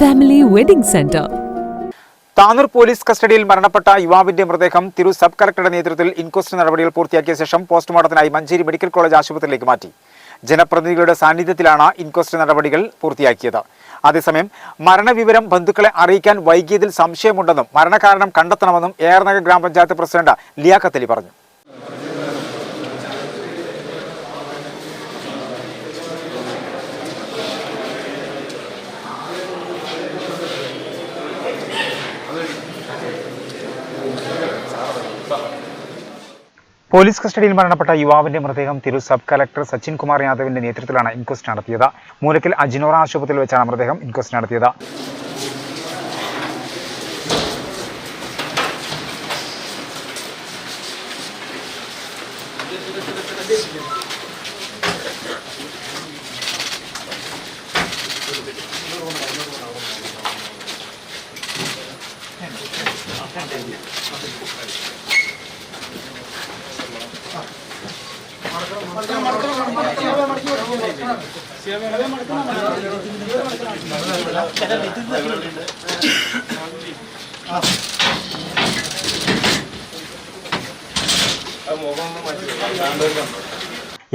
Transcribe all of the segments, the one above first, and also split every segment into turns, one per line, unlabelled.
Family wedding centre
Tanur police കസ്റ്റഡിയിൽ മരണപ്പെട്ട യുവാവിന്റെ മൃതദേഹം തിരു സബ് കളക്ടറുടെ നേതൃത്വത്തിൽ ഇൻക്വസ്റ്റ് നടപടികൾ പൂർത്തിയാക്കിയ ശേഷം പോസ്റ്റ്മോർട്ടത്തിനായി മഞ്ചേരി മെഡിക്കൽ കോളേജ് ആശുപത്രിയിലേക്ക് മാറ്റി. ജനപ്രതിനിധികളുടെ സാന്നിധ്യത്തിലാണ് ഇൻക്വസ്റ്റ് നടപടികൾ പൂർത്തിയാക്കിയത്. അതേസമയം മരണവിവരം ബന്ധുക്കളെ അറിയിക്കാൻ വൈകിയതിൽ സംശയമുണ്ടെന്നും മരണകാരണം കണ്ടെത്തണമെന്നും ഏറനഗർ ഗ്രാമപഞ്ചായത്ത് പ്രസിഡന്റ് ലിയാഖത്തലി പറഞ്ഞു. പോലീസ് കസ്റ്റഡിയിൽ മരണപ്പെട്ട യുവാവിന്റെ മൃതദേഹം തിരു സബ് കലക്ടർ സച്ചിൻ കുമാർ യാദവിന്റെ നേതൃത്വത്തിലാണ് ഇൻക്വസ്റ്റ് നടത്തിയത്. മൂലക്കൽ അജിനോറ ആശുപത്രിയിൽ വെച്ചാണ് മൃതദേഹം ഇൻക്വസ്റ്റ് നടത്തിയത്.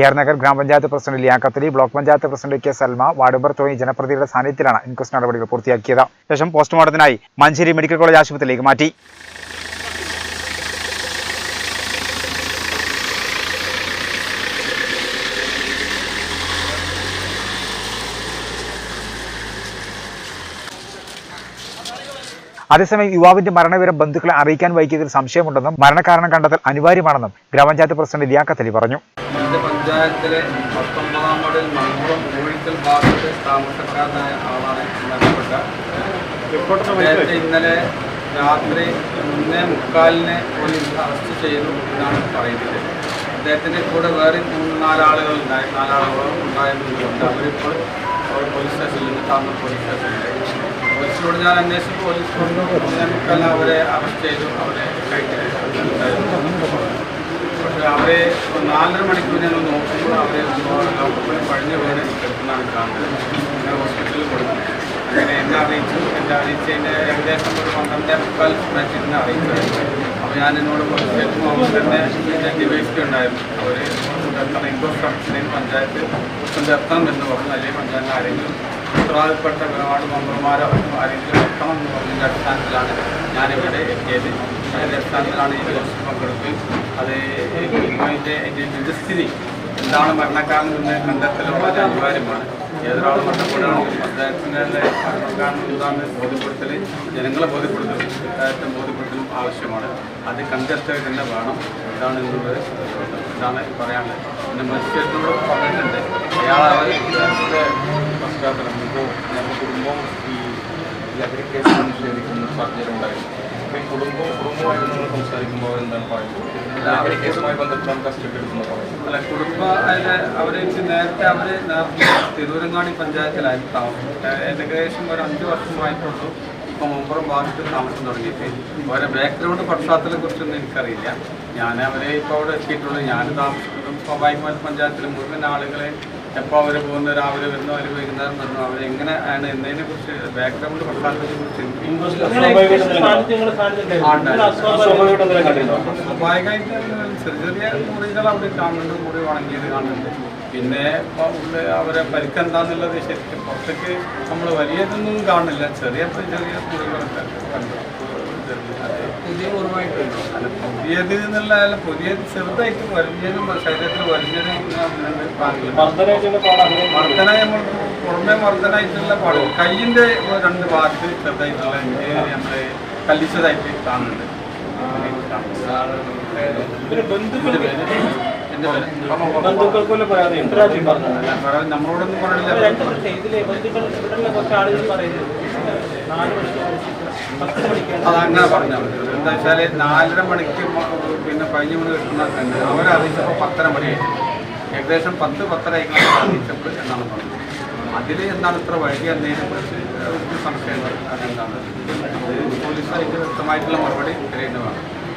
ഏർനഗർ ഗ്രാമപഞ്ചായത്ത് president Liyakathali block panchayat president K Salma ward member തുടങ്ങിയ ജനപ്രതിനിധിയുടെ സാന്നിധ്യത്തിലാണ് ഇൻക്വസ്റ്റ് നടപടികൾ പൂർത്തിയാക്കിയത്. ശേഷം പോസ്റ്റ്മോർട്ടത്തിനായി മഞ്ചേരി മെഡിക്കൽ കോളേജ് ആശുപത്രിയിലേക്ക് മാറ്റി. അതേസമയം യുവാവിന്റെ മരണവിവരം ബന്ധുക്കളെ അറിയിക്കാൻ വൈകിയതിൽ സംശയമുണ്ടെന്നും മരണകാരണം കണ്ടെത്തൽ അനിവാര്യമാണെന്നും ഗ്രാമപഞ്ചായത്ത് പ്രസിഡന്റ് ലിയാക്കത്തലി അലി പറഞ്ഞു.
പഞ്ചായത്തിലെ പത്തൊമ്പതാം വാർഡിൽ മലപ്പുറം കോഴിക്കൽ ഭാഗത്ത് താമസക്കാരനായ ആളാണ് മരണപ്പെട്ട ഇന്നലെ രാത്രി മൂന്നേ മുക്കാലിന് പോലീസ് അറസ്റ്റ് ചെയ്തു എന്നാണ് പറയുന്നത്. അദ്ദേഹത്തിന്റെ കൂടെ വേറെ മൂന്ന് നാലാളുകൾ ഉണ്ടായി നാലാളുകളും ഉണ്ടായിരുന്നതുകൊണ്ട് അവരിപ്പോൾ പോലീസ് സ്റ്റേഷനിൽ നിന്ന് താമര പോലീസ് സ്റ്റേഷനിൽ പോലീസിനോട് ഞാൻ അന്വേഷിച്ചു പോലീസ് മുക്കാലിന് അവരെ അറസ്റ്റ് ചെയ്തു. അവരെ പക്ഷെ അവരെ നാലര മണിക്കൂർ ഞങ്ങൾ നോക്കുമ്പോൾ അവരെ പഴഞ്ഞ വീട് കിടക്കുന്നതാണ് കാണുന്നത്. ഞാൻ ഹോസ്പിറ്റലിൽ കൊടുത്തു. അങ്ങനെ എന്നെ അറിയിച്ചു. എന്നെ അറിയിച്ചതിന്റെ ഏകദേശം ഒരു പന്ത്രണ്ടേ മുക്കാൽ സമയത്തിന് അറിയിച്ചു. അപ്പോൾ ഞാൻ എന്നോട് സ്റ്റേറ്റും അവർ തന്നെ ഞാൻ ഡിവൈസ് ഉണ്ടായിരുന്നു. അവർ ഇൻഫ്രാസ്ട്രക്ചറിന് പഞ്ചായത്ത് കൊണ്ട് എത്തണം എന്ന് പറഞ്ഞു. അല്ലെങ്കിൽ പഞ്ചായത്ത് ആരെങ്കിലും ഉത്തരവാദിത്തപ്പെട്ട വാർഡ് മെമ്പർമാരോ ആരെങ്കിലും എത്തണം എന്ന് പറഞ്ഞതിന്റെ അടിസ്ഥാനത്തിലാണ് ഞാനിവിടെ എത്തിയത്. അതിന്റെ അടിസ്ഥാനത്തിലാണ് ഈ ദിവസം പങ്കെടുക്കുകയും അത് ഇതിന്റെ അതിന്റെ നിജസ്ഥിതി എന്താണ് മരണക്കാരൻ എന്ന് കണ്ടെത്തലുള്ള ഒരു അനിവാര്യമാണ്. ഏതൊരാൾ മരണപ്പെടുകയാണെങ്കിൽ പഞ്ചായത്തിന്റെ മരണക്കാരൻ എന്താണെന്ന് ബോധ്യപ്പെടുത്തൽ ജനങ്ങളെ ബോധ്യപ്പെടുത്തൽ പഞ്ചായത്തെ ബോധ്യപ്പെടുത്തലും ആവശ്യമാണ്. അത് കണ്ടെത്തുക തന്നെ വേണം. ഇതാണ് എന്നുള്ളത്? ഇതാണ് പറയാനുള്ളത്? പിന്നെ മജിസ്ട്രേറ്റിനോട് പറഞ്ഞിട്ടുണ്ട്. അയാൾ അവരുടെ പശ്ചാത്തലം ഇപ്പോൾ ഞങ്ങളുടെ കുടുംബം ഈ ലഹരി നിഷേധിക്കുന്ന സാഹചര്യം ഉണ്ടായിരുന്നു അപ്പോൾ ഈ കുടുംബം കുടുംബമായിട്ട് നമ്മൾ സംസാരിക്കുമ്പോൾ എന്താണ് പറയുന്നത് ലഹരി കേസുമായി കസ്റ്റഡി എടുക്കുന്ന പറയുന്നത് അല്ല കുടുംബ അതിന് നേരത്തെ അവർ പഞ്ചായത്തിലായിരുന്നു താമസം ഏകദേശം ഒരു അഞ്ച് വർഷമായിട്ടുള്ളൂ ഇപ്പം മുമ്പുറം ഭാഗത്ത് താമസം തുടങ്ങിയിട്ട് അവരെ ബാക്ക്ഗ്രൗണ്ട് പശ്ചാത്തലത്തെ കുറിച്ചൊന്നും എനിക്കറിയില്ല ഞാൻ അവരെ ഇപ്പോൾ അവിടെ എത്തിയിട്ടുള്ളൂ ഞാൻ താമസിക്കുന്നതും സ്വാഭാവികമായിട്ട് പഞ്ചായത്തിലെ മുഴുവൻ ആളുകളെ എപ്പോൾ അവർ പോകുന്ന രാവിലെ വരുന്നു അവർ വൈകുന്നേരം വരുന്നു അവരെങ്ങനെ ആണ് എന്നതിനെ കുറിച്ച് ബാക്ക്ഗ്രൗണ്ട് പശ്ചാത്തലത്തെ കുറിച്ച് സ്വാഭാവികമായിട്ട് ചെറിയ മുറികൾ അവിടെ കാണുന്നുണ്ട് മുറി വണങ്ങിയത് കാണുന്നുണ്ട്. പിന്നെ അവരെ പരിക്കെന്താന്നുള്ളത് ശരിക്കും പുറത്തേക്ക് നമ്മൾ വലിയതൊന്നും കാണില്ല ചെറിയ ചെറിയ മുറികളൊക്കെ കണ്ടു. പുതിയ മുറിവായിട്ടുണ്ട് അല്ല പുതിയത് എന്നുള്ള അല്ല പുതിയ ചെറുതായിട്ട് വലിഞ്ഞതും ശരീരത്തിൽ വലിഞ്ഞതും മർദ്ദന നമ്മൾ പുറമെ മർദ്ദനായിട്ടുള്ള പാട്. കയ്യിന്റെ രണ്ട് ഭാഗത്ത് ചെറുതായിട്ടുള്ള നമ്മൾ കല്ലിച്ചതായിട്ട് കാണുന്നുണ്ട്.
ബന്ധുക്കൾക്കുള്ള പരാതി ഇൻട്രാജി പറഞ്ഞു
നമ്മളോടൊന്നും പറഞ്ഞില്ല.
ഇതിലെ ബന്ധുക്കൾ ഇവിടെയുള്ള കുറച്ച് ആളുകൾ പറയുന്നത് നാല് മണിക്ക് പത്ത് മണിക്കാണ്.
അത് അങ്ങനെ പറഞ്ഞാൽ മതി. എന്താ വെച്ചാൽ നാലര മണിക്ക് പിന്നെ പതിനഞ്ച് മണി കിട്ടുന്ന ഉണ്ട് അവരറിയിച്ചപ്പോൾ പത്തര മണിയായി ഏകദേശം പത്ത് പത്തര അറിയിച്ചപ്പോൾ എന്നാണ് പറഞ്ഞത്. അതിൽ എന്താണ് ഇത്ര വൈകി എന്നതിനെ കുറിച്ച് സംശയങ്ങൾ അതെന്താണ്? അത് പോലീസായിട്ട് വ്യക്തമായിട്ടുള്ള മറുപടി തരേണ്ടതാണ്.